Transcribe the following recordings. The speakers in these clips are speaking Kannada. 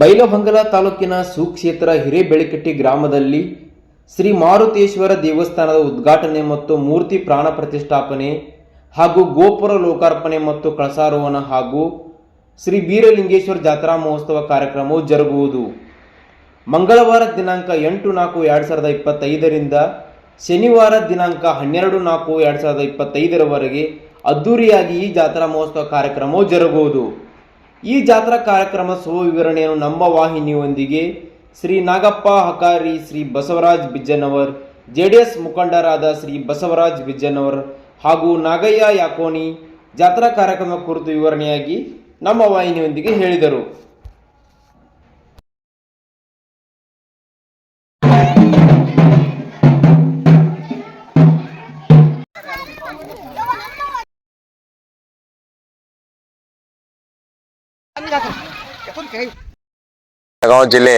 ಬೈಲಹೊಂಗಲ ತಾಲೂಕಿನ ಸುಕ್ಷೇತ್ರ ಹಿರೇಬೆಳಕಟ್ಟಿ ಗ್ರಾಮದಲ್ಲಿ ಶ್ರೀ ಮಾರುತೇಶ್ವರ ದೇವಸ್ಥಾನದ ಉದ್ಘಾಟನೆ ಮತ್ತು ಮೂರ್ತಿ ಪ್ರಾಣ ಪ್ರತಿಷ್ಠಾಪನೆ ಹಾಗೂ ಗೋಪುರ ಲೋಕಾರ್ಪಣೆ ಮತ್ತು ಕಳಸಾರೋಹಣ ಹಾಗೂ ಶ್ರೀ ಬೀರಲಿಂಗೇಶ್ವರ ಜಾತ್ರಾ ಮಹೋತ್ಸವ ಕಾರ್ಯಕ್ರಮವು ಜರುಗುವುದು. ಮಂಗಳವಾರ ದಿನಾಂಕ ಎಂಟು ನಾಲ್ಕು ಎರಡು ಸಾವಿರದ ಇಪ್ಪತ್ತೈದರಿಂದ ಶನಿವಾರ ದಿನಾಂಕ ಹನ್ನೆರಡು ನಾಲ್ಕು ಎರಡು ಸಾವಿರದ ಇಪ್ಪತ್ತೈದರವರೆಗೆ ಅದ್ದೂರಿಯಾಗಿ ಈ ಜಾತ್ರಾ ಮಹೋತ್ಸವ ಕಾರ್ಯಕ್ರಮವು ಜರುಗುವುದು. ಈ ಜಾತ್ರಾ ಕಾರ್ಯಕ್ರಮ ವಿವರಣೆಯನ್ನು ನಮ್ಮ ವಾಹಿನಿಯೊಂದಿಗೆ ಶ್ರೀ ನಾಗಪ್ಪ ಹಕಾರಿ ಶ್ರೀ ಬಸವರಾಜ್ ಬಿಜ್ಜನವರ್, ಜೆಡಿಎಸ್ ಮುಖಂಡರಾದ ಶ್ರೀ ಬಸವರಾಜ್ ಬಿಜ್ಜನವರ್ ಹಾಗೂ ನಾಗಯ್ಯ ಯಾಕೋನಿ ಜಾತ್ರಾ ಕಾರ್ಯಕ್ರಮ ಕುರಿತು ವಿವರಣೆಯಾಗಿ ನಮ್ಮ ವಾಹಿನಿಯೊಂದಿಗೆ ಹೇಳಿದರು. ಬೆಳಗಾವಿ ಜಿಲ್ಲೆ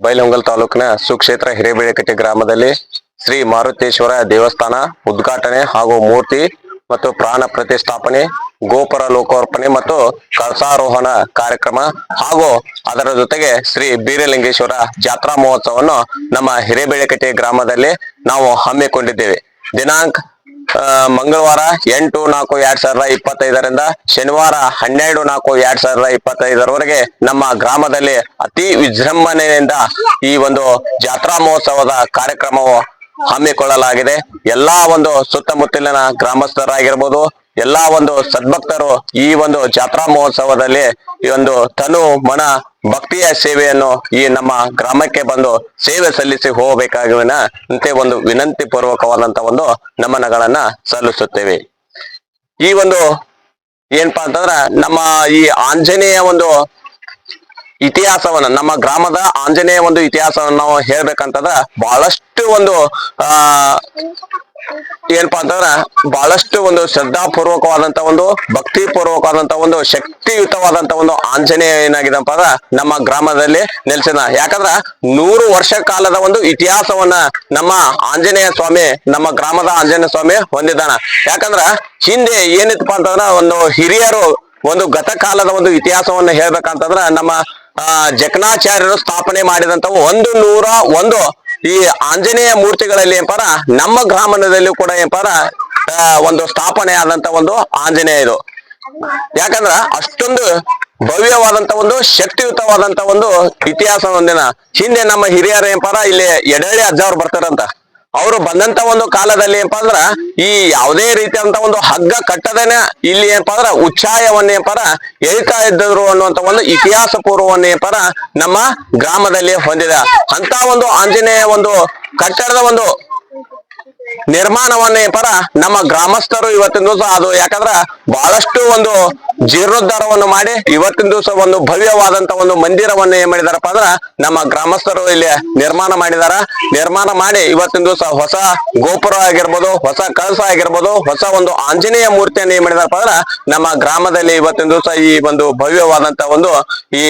ಬೈಲಹೊಂಗಲ್ ತಾಲೂಕಿನ ಸುಕ್ಷೇತ್ರ ಹಿರೇಬೆಳೆಕಟ್ಟೆ ಗ್ರಾಮದಲ್ಲಿ ಶ್ರೀ ಮಾರುತೇಶ್ವರ ದೇವಸ್ಥಾನ ಉದ್ಘಾಟನೆ ಹಾಗೂ ಮೂರ್ತಿ ಮತ್ತು ಪ್ರಾಣ ಪ್ರತಿಷ್ಠಾಪನೆ, ಗೋಪುರ ಲೋಕಾರ್ಪಣೆ ಮತ್ತು ಕಳಸಾರೋಹಣ ಕಾರ್ಯಕ್ರಮ ಹಾಗೂ ಅದರ ಜೊತೆಗೆ ಶ್ರೀ ಬೀರಲಿಂಗೇಶ್ವರ ಜಾತ್ರಾ ಮಹೋತ್ಸವವನ್ನು ನಮ್ಮ ಹಿರೇಬೆಳೆಕಟ್ಟೆ ಗ್ರಾಮದಲ್ಲಿ ನಾವು ಹಮ್ಮಿಕೊಂಡಿದ್ದೇವೆ. ದಿನಾಂಕ ಮಂಗಳವಾರ ಎಂಟು, ನಾಲ್ಕು, ಎರಡ್ ಸಾವಿರದ ಇಪ್ಪತ್ತೈದರಿಂದ ಶನಿವಾರ ಹನ್ನೆರಡು, ನಾಲ್ಕು, ಎರಡ್ ಸಾವಿರದ ಇಪ್ಪತ್ತೈದರವರೆಗೆ ನಮ್ಮ ಗ್ರಾಮದಲ್ಲಿ ಅತಿ ವಿಜೃಂಭಣೆಯಿಂದ ಈ ಒಂದು ಜಾತ್ರಾ ಮಹೋತ್ಸವದ ಕಾರ್ಯಕ್ರಮವು ಹಮ್ಮಿಕೊಳ್ಳಲಾಗಿದೆ. ಎಲ್ಲಾ ಒಂದು ಸುತ್ತಮುತ್ತಲಿನ ಗ್ರಾಮಸ್ಥರಾಗಿರ್ಬೋದು, ಎಲ್ಲಾ ಒಂದು ಸದ್ಭಕ್ತರು ಈ ಒಂದು ಜಾತ್ರಾ ಮಹೋತ್ಸವದಲ್ಲಿ ಈ ಒಂದು ತನು ಮನ ಭಕ್ತಿಯ ಸೇವೆಯನ್ನು ಈ ನಮ್ಮ ಗ್ರಾಮಕ್ಕೆ ಬಂದು ಸೇವೆ ಸಲ್ಲಿಸಿ ಹೋಗಬೇಕಾಗಿನ ಅಂತ ಒಂದು ವಿನಂತಿ ಪೂರ್ವಕವಾದಂತ ಒಂದು ನಮನಗಳನ್ನ ಸಲ್ಲಿಸುತ್ತೇವೆ. ಈ ಒಂದು ಏನಪ್ಪಾ ಅಂತಂದ್ರ ನಮ್ಮ ಈ ಆಂಜನೇಯ ಒಂದು ಇತಿಹಾಸವನ್ನ, ನಮ್ಮ ಗ್ರಾಮದ ಆಂಜನೇಯ ಒಂದು ಇತಿಹಾಸವನ್ನ ನಾವು ಹೇಳ್ಬೇಕಂತಂದ್ರ ಬಹಳಷ್ಟು ಒಂದು, ಆ ಏನಪ್ಪಾ ಅಂತಂದ್ರ ಬಹಳಷ್ಟು ಒಂದು ಶ್ರದ್ಧಾಪೂರ್ವಕವಾದಂತ ಒಂದು ಭಕ್ತಿ ಪೂರ್ವಕವಾದಂತ ಒಂದು ಶಕ್ತಿಯುತವಾದಂತ ಒಂದು ಆಂಜನೇಯ ಏನಾಗಿದಪ್ಪ ಅಂದ್ರ ನಮ್ಮ ಗ್ರಾಮದಲ್ಲಿ ನೆಲೆಸಿದ. ಯಾಕಂದ್ರ ನೂರು ವರ್ಷ ಕಾಲದ ಒಂದು ಇತಿಹಾಸವನ್ನ ನಮ್ಮ ಆಂಜನೇಯ ಸ್ವಾಮಿ, ನಮ್ಮ ಗ್ರಾಮದ ಆಂಜನೇಯ ಸ್ವಾಮಿ ಹೊಂದಿದ್ದಾನ. ಯಾಕಂದ್ರ ಹಿಂದೆ ಏನಿತ್ತಪ್ಪ ಅಂತಂದ್ರ ಒಂದು ಹಿರಿಯರು ಒಂದು ಗತಕಾಲದ ಒಂದು ಇತಿಹಾಸವನ್ನ ಹೇಳ್ಬೇಕಂತಂದ್ರ ನಮ್ಮ, ಆ ಜಕಣಾಚಾರ್ಯರು ಸ್ಥಾಪನೆ ಮಾಡಿದಂತ ಒಂದು ನೂರ ಒಂದು ಈ ಆಂಜನೇಯ ಮೂರ್ತಿಗಳಲ್ಲಿ ಏನಪ್ಪಾರ ನಮ್ಮ ಗ್ರಾಮದಲ್ಲಿ ಕೂಡ ಏನಪ್ಪಾರ ಒಂದು ಸ್ಥಾಪನೆ ಆದಂತ ಒಂದು ಆಂಜನೇಯ ಇದು. ಯಾಕಂದ್ರ ಅಷ್ಟೊಂದು ಭವ್ಯವಾದಂತ ಒಂದು ಶಕ್ತಿಯುತವಾದಂತ ಒಂದು ಇತಿಹಾಸ ಒಂದಿನ. ಹಿಂದೆ ನಮ್ಮ ಹಿರಿಯರು ಏನಪ್ಪಾರ ಇಲ್ಲಿ ಎಡಳ್ಳಿ ಅಜ್ಜ ಅವ್ರು ಬರ್ತಾರಂತ. ಅವರು ಬಂದಂತ ಒಂದು ಕಾಲದಲ್ಲಿ ಏನಪ್ಪಾ ಅಂದ್ರ, ಈ ಯಾವುದೇ ರೀತಿಯಂತ ಒಂದು ಹಗ್ಗ ಕಟ್ಟದೇನೆ ಇಲ್ಲಿ ಏನಪ್ಪಾ ಅಂದ್ರ ಉಚ್ಚಾಯವನ್ನ ಏನಪ್ಪಾರ ಎಳಿತಾ ಇದ್ದರು ಅನ್ನುವಂತ ಒಂದು ಇತಿಹಾಸ ಪೂರ್ವವನ್ನ ಏನಪ್ಪಾರ ನಮ್ಮ ಗ್ರಾಮದಲ್ಲಿ ಹೊಂದಿದೆ. ಅಂತ ಒಂದು ಆಂಜನೇಯ ಒಂದು ಕಟ್ಟಡದ ಒಂದು ನಿರ್ಮಾಣವನ್ನ ಪರ ನಮ್ಮ ಗ್ರಾಮಸ್ಥರು ಇವತ್ತಿನ ದಿವಸ ಅದು ಯಾಕಂದ್ರ ಬಹಳಷ್ಟು ಒಂದು ಜೀರ್ಣೋದ್ಧಾರವನ್ನು ಮಾಡಿ ಇವತ್ತಿನ ದಿವಸ ಒಂದು ಭವ್ಯವಾದಂತ ಒಂದು ಮಂದಿರವನ್ನ ಏನ್ ಮಾಡಿದಾರಪ್ಪ ಅಂದ್ರ ನಮ್ಮ ಗ್ರಾಮಸ್ಥರು ಇಲ್ಲಿ ನಿರ್ಮಾಣ ಮಾಡಿದಾರ. ನಿರ್ಮಾಣ ಮಾಡಿ ಇವತ್ತಿನ ದಿವಸ ಹೊಸ ಗೋಪುರ ಆಗಿರ್ಬೋದು, ಹೊಸ ಕಳಸ ಆಗಿರ್ಬೋದು, ಹೊಸ ಒಂದು ಆಂಜನೇಯ ಮೂರ್ತಿಯನ್ನು ಏನ್ ಮಾಡಿದಾರಪ್ಪ ಅಂದ್ರ ನಮ್ಮ ಗ್ರಾಮದಲ್ಲಿ ಇವತ್ತಿನ ದಿವಸ ಈ ಒಂದು ಭವ್ಯವಾದಂತ ಒಂದು ಈ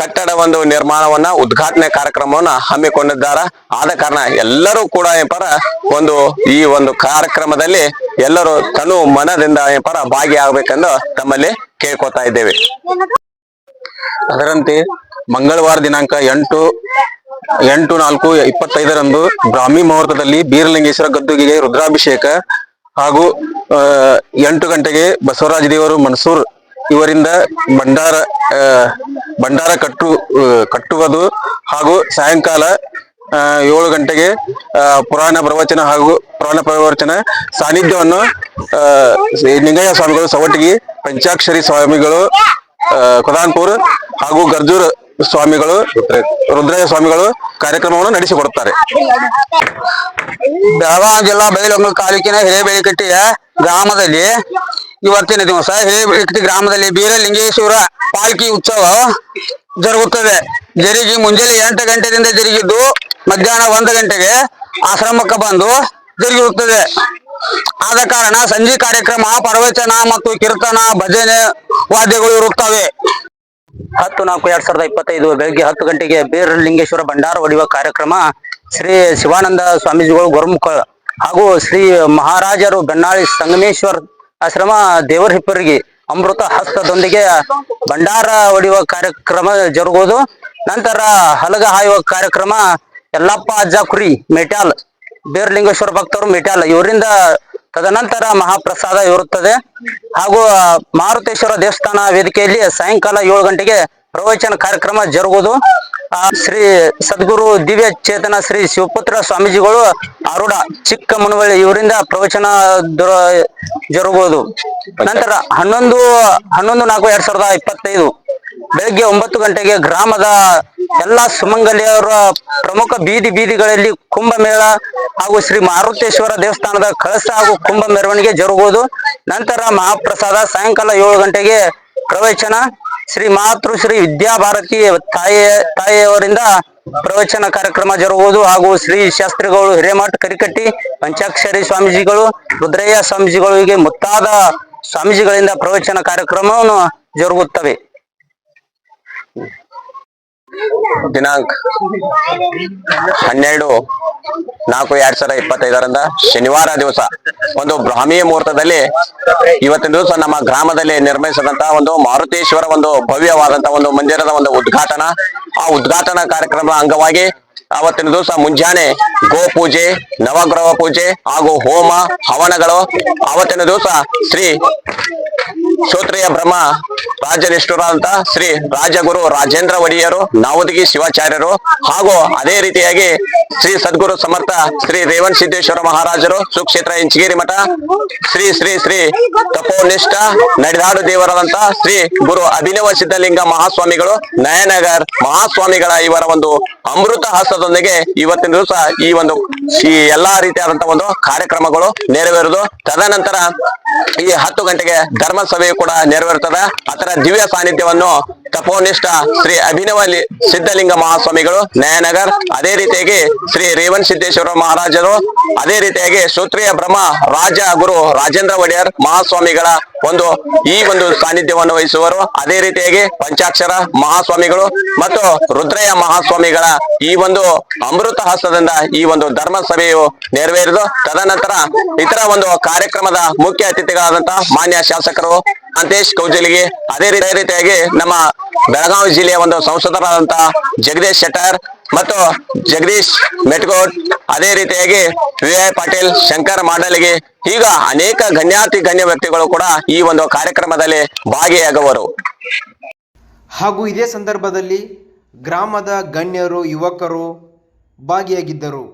ಕಟ್ಟಡ ಒಂದು ನಿರ್ಮಾಣವನ್ನ, ಉದ್ಘಾಟನೆ ಕಾರ್ಯಕ್ರಮವನ್ನ ಹಮ್ಮಿಕೊಂಡಿದ್ದಾರೆ. ಆದ ಕಾರಣ ಎಲ್ಲರೂ ಕೂಡ ಏನಪ್ಪರ ಒಂದು ಈ ಒಂದು ಕಾರ್ಯಕ್ರಮದಲ್ಲಿ ಎಲ್ಲರೂ ತನು ಮನದಿಂದ ಏನಪ್ಪರ ಭಾಗಿಯಾಗಬೇಕೆಂದು ತಮ್ಮಲ್ಲಿ ಕೇಳ್ಕೊತಾ ಇದ್ದೇವೆ. ಅದರಂತೆ ಮಂಗಳವಾರ ದಿನಾಂಕ ಎಂಟು ಎಂಟು ನಾಲ್ಕು ಇಪ್ಪತ್ತೈದರಂದು ಬ್ರಾಹ್ಮಿ ಮುಹೂರ್ತದಲ್ಲಿ ಬೀರಲಿಂಗೇಶ್ವರ ಗದ್ದುಗೆಗೆ ರುದ್ರಾಭಿಷೇಕ ಹಾಗೂ ಎಂಟು ಗಂಟೆಗೆ ಬಸವರಾಜ ದೇವರು ಮನ್ಸೂರ್ ಇವರಿಂದ ಭಂಡಾರ ಭಂಡಾರ ಕಟ್ಟು ಕಟ್ಟುವುದು ಹಾಗೂ ಸಾಯಂಕಾಲ ಏಳು ಗಂಟೆಗೆ ಪುರಾಣ ಪ್ರವಚನ ಹಾಗೂ ಪುರಾಣ ಪ್ರವಚನ ಸಾನ್ನಿಧ್ಯವನ್ನು ನಿಂಗಯ್ಯ ಸ್ವಾಮಿಗಳು ಸವಟಗಿ, ಪಂಚಾಕ್ಷರಿ ಸ್ವಾಮಿಗಳು ಕುದಾನ್ಪುರ್ ಹಾಗೂ ಗರ್ಜೂರ್ ಸ್ವಾಮಿಗಳು, ರುದ್ರಯ್ಯ ಸ್ವಾಮಿಗಳು ಕಾರ್ಯಕ್ರಮವನ್ನು ನಡೆಸಿಕೊಡುತ್ತಾರೆ. ಬೆಳಗಾವಿ ಜಿಲ್ಲಾ ಬೈಲೊಂಗಲ್ ತಾಲೂಕಿನ ಹಿರೇಬೇಳಿಕಟ್ಟೆಯ ಗ್ರಾಮದಲ್ಲಿ ಇವತ್ತಿನ ದಿವಸ ಹೇಬಿಟ್ಟಿ ಗ್ರಾಮದಲ್ಲಿ ಬೀರಲಿಂಗೇಶ್ವರ ಪಾಲ್ಕಿ ಉತ್ಸವ ಜರುಗುತ್ತದೆ. ಜರುಗಿ ಮುಂಜಾನೆ ಎಂಟು ಗಂಟೆಯಿಂದ ಜರುಗಿದ್ದು ಮಧ್ಯಾಹ್ನ ಒಂದು ಗಂಟೆಗೆ ಆಶ್ರಮಕ್ಕೆ ಬಂದು ಜರುಗಿರುತ್ತದೆ. ಆದ ಕಾರಣ ಸಂಜೆ ಕಾರ್ಯಕ್ರಮ, ಪ್ರವಚನ ಮತ್ತು ಕೀರ್ತನ, ಭಜನೆ, ವಾದ್ಯಗಳು ಇರುತ್ತವೆ. ಹತ್ತು ನಾಲ್ಕು ಎರಡ್ ಸಾವಿರದ ಇಪ್ಪತ್ತೈದು ಬೆಳಗ್ಗೆ ಹತ್ತು ಗಂಟೆಗೆ ಬೀರಲಿಂಗೇಶ್ವರ ಭಂಡಾರ ಹೊಡೆಯುವ ಕಾರ್ಯಕ್ರಮ ಶ್ರೀ ಶಿವಾನಂದ ಸ್ವಾಮೀಜಿಗಳು ಗುರುಮುಖ ಹಾಗೂ ಶ್ರೀ ಮಹಾರಾಜರು ಬೆನ್ನಾಳಿ ಸಂಗಮೇಶ್ವರ್ ಆಶ್ರಮ ದೇವರ ಹಿಪ್ಪರಿಗೆ ಅಮೃತ ಹಸ್ತದೊಂದಿಗೆ ಭಂಡಾರ ಹೊಡೆಯುವ ಕಾರ್ಯಕ್ರಮ ಜರುಗುವುದು. ನಂತರ ಹಲಗ ಹಾಯುವ ಕಾರ್ಯಕ್ರಮ ಯಲ್ಲಪ್ಪ ಅಜ್ಜ ಕುರಿ ಮೆಟಾಲ್ ಬೇರ್ಲಿಂಗೇಶ್ವರ ಭಕ್ತರು ಮೆಟಾಲ್ ಇವರಿಂದ ತದನಂತರ ಮಹಾಪ್ರಸಾದ ಇರುತ್ತದೆ. ಹಾಗೂ ಮಾರುತೇಶ್ವರ ದೇವಸ್ಥಾನ ವೇದಿಕೆಯಲ್ಲಿ ಸಾಯಂಕಾಲ ಏಳು ಗಂಟೆಗೆ ಪ್ರವಚನ ಕಾರ್ಯಕ್ರಮ ಜರುಗುವುದು. ಶ್ರೀ ಸದ್ಗುರು ದಿವ್ಯ ಚೇತನ ಶ್ರೀ ಶಿವಪುತ್ರ ಸ್ವಾಮೀಜಿಗಳು ಆರುಡ ಚಿಕ್ಕ ಮುನವಳ್ಳಿ ಇವರಿಂದ ಪ್ರವಚನ ಜರುಗುವುದು. ನಂತರ ಹನ್ನೊಂದು ಹನ್ನೊಂದು ನಾಲ್ಕು ಎರಡ್ ಸಾವಿರದ ಇಪ್ಪತ್ತೈದು ಬೆಳಿಗ್ಗೆ ಒಂಬತ್ತು ಗಂಟೆಗೆ ಗ್ರಾಮದ ಎಲ್ಲಾ ಸುಮಂಗಲಿಯವರ ಪ್ರಮುಖ ಬೀದಿ ಬೀದಿಗಳಲ್ಲಿ ಕುಂಭಮೇಳ ಹಾಗೂ ಶ್ರೀ ಮಾರುತೇಶ್ವರ ದೇವಸ್ಥಾನದ ಕಳಸ ಹಾಗೂ ಕುಂಭ ಮೆರವಣಿಗೆ ಜರುಗುವುದು. ನಂತರ ಮಹಾಪ್ರಸಾದ ಸಾಯಂಕಾಲ ಏಳು ಗಂಟೆಗೆ ಪ್ರವಚನ. ಶ್ರೀ ಮಾತೃ ಶ್ರೀ ವಿದ್ಯಾಭಾರತಿ ತಾಯಿ, ತಾಯಿಯವರಿಂದ ಪ್ರವಚನ ಕಾರ್ಯಕ್ರಮ ಜರುಗುವುದು ಹಾಗೂ ಶ್ರೀ ಶಾಸ್ತ್ರಿಗಳು ಹಿರೇಮಠ್ ಕರಿಕಟ್ಟಿ, ಪಂಚಾಕ್ಷರಿ ಸ್ವಾಮೀಜಿಗಳು, ರುದ್ರಯ್ಯ ಸ್ವಾಮೀಜಿಗಳು ಹೀಗೆ ಮುತ್ತಾದ ಸ್ವಾಮೀಜಿಗಳಿಂದ ಪ್ರವಚನ ಕಾರ್ಯಕ್ರಮವನ್ನು ಜರುಗುತ್ತವೆ. ದಿನಾಂಕ ಹನ್ನೆರಡು ನಾಲ್ಕು ಎರಡ್ ಸಾವಿರದ ಇಪ್ಪತ್ತೈದರಿಂದ ಶನಿವಾರ ದಿವಸ ಒಂದು ಬ್ರಾಹ್ಮಿ ಮುಹೂರ್ತದಲ್ಲಿ ಇವತ್ತಿನ ದಿವಸ ನಮ್ಮ ಗ್ರಾಮದಲ್ಲಿ ನಿರ್ಮಿಸಿದಂತಹ ಒಂದು ಮಾರುತೇಶ್ವರ ಒಂದು ಭವ್ಯವಾದಂತಹ ಒಂದು ಮಂದಿರದ ಒಂದು ಉದ್ಘಾಟನಾ. ಆ ಉದ್ಘಾಟನಾ ಕಾರ್ಯಕ್ರಮದ ಅಂಗವಾಗಿ ಅವತ್ತಿನ ದಿವಸ ಮುಂಜಾನೆ ಗೋ ಪೂಜೆ ನವಗ್ರಹ ಪೂಜೆ ಹಾಗೂ ಹೋಮ ಹವನಗಳು. ಅವತ್ತಿನ ದಿವಸ ಶ್ರೀ ಶ್ರೋತ್ರಿಯ ಬ್ರಹ್ಮ ರಾಜನಿಷ್ಠರಾದಂತ ಶ್ರೀ ರಾಜಗುರು ರಾಜೇಂದ್ರ ಒಡೆಯರು, ನಾವದಗಿ ಶಿವಾಚಾರ್ಯರು ಹಾಗೂ ಅದೇ ರೀತಿಯಾಗಿ ಶ್ರೀ ಸದ್ಗುರು ಸಮರ್ಥ ಶ್ರೀ ರೇವಣ್ ಸಿದ್ದೇಶ್ವರ ಮಹಾರಾಜರು, ಸುಕ್ಷೇತ್ರ ಇಂಚಗೇರಿ ಮಠ, ಶ್ರೀ ಶ್ರೀ ಶ್ರೀ ತಪೋನಿಷ್ಠ, ನಡೆದಾಡು ದೇವರಾದಂತ ಶ್ರೀ ಗುರು ಅಭಿನವ ಸಿದ್ಧಲಿಂಗ ಮಹಾಸ್ವಾಮಿಗಳು, ನಯನಗರ್ ಮಹಾಸ್ವಾಮಿಗಳ ಇವರ ಒಂದು ಅಮೃತ ಹಸ್ತದೊಂದಿಗೆ ಇವತ್ತಿನ ದಿವಸ ಈ ಒಂದು ಈ ಎಲ್ಲಾ ರೀತಿಯಾದಂತಹ ಒಂದು ಕಾರ್ಯಕ್ರಮಗಳು ನೆರವೇರುದು. ತದನಂತರ ಈ ಹತ್ತು ಗಂಟೆಗೆ ಧರ್ಮಸಭೆಯು ಕೂಡ ನೆರವೇರುತ್ತದೆ ಅದರ ದಿವ್ಯ ಸಾನ್ನಿಧ್ಯವನ್ನು ತಪೋನಿಷ್ಠ ಶ್ರೀ ಅಭಿನವ ಲಿ- ಸಿದ್ಧಲಿಂಗ ಮಹಾಸ್ವಾಮಿಗಳು ನಯನಗರ್ ಅದೇ ರೀತಿಯಾಗಿ ಶ್ರೀ ರೇವಣ್ ಸಿದ್ದೇಶ್ವರ ಮಹಾರಾಜರು, ಅದೇ ರೀತಿಯಾಗಿ ಶ್ರೋತ್ರಿಯ ಬ್ರಹ್ಮ ರಾಜ ಗುರು ರಾಜೇಂದ್ರ ಒಡೆಯರ್ ಮಹಾಸ್ವಾಮಿಗಳ ಒಂದು ಈ ಒಂದು ಸಾನ್ನಿಧ್ಯವನ್ನು ವಹಿಸುವರು. ಅದೇ ರೀತಿಯಾಗಿ ಪಂಚಾಕ್ಷರ ಮಹಾಸ್ವಾಮಿಗಳು ಮತ್ತು ರುದ್ರಯ್ಯ ಮಹಾಸ್ವಾಮಿಗಳ ಈ ಒಂದು ಅಮೃತ ಹಸ್ತದಿಂದ ಈ ಒಂದು ಧರ್ಮ ಸಭೆಯು ನೆರವೇರಿದು, ತದನಂತರ ಇತರ ಒಂದು ಕಾರ್ಯಕ್ರಮದ ಮುಖ್ಯ ಅತಿಥಿಗಳಾದಂತಹ ಮಾನ್ಯ ಶಾಸಕರು ಅಂತೇಶ್ ಕೌಜಲಿಗೆ ಅದೇ ರೀತಿ ರೀತಿಯಾಗಿ ನಮ್ಮ ಬೆಳಗಾವಿ ಜಿಲ್ಲೆಯ ಒಂದು ಸಂಸದರಾದಂತಹ ಜಗದೀಶ್ ಶೆಟ್ಟರ್ ಮತ್ತು ಜಗದೀಶ್ ಮೆಟ್ಗೌಡ್ ಅದೇ ರೀತಿಯಾಗಿ ವಿ ಐ ಪಾಟೀಲ್, ಶಂಕರ್ ಮಾಡಲಿಗೆ ಈಗ ಅನೇಕ ಗಣ್ಯಾತಿ ಗಣ್ಯ ವ್ಯಕ್ತಿಗಳು ಕೂಡ ಈ ಒಂದು ಕಾರ್ಯಕ್ರಮದಲ್ಲಿ ಭಾಗಿಯಾಗುವರು. ಹಾಗೂ ಇದೇ ಸಂದರ್ಭದಲ್ಲಿ ಗ್ರಾಮದ ಗಣ್ಯರು, ಯುವಕರು ಭಾಗಿಯಾಗಿದ್ದರು.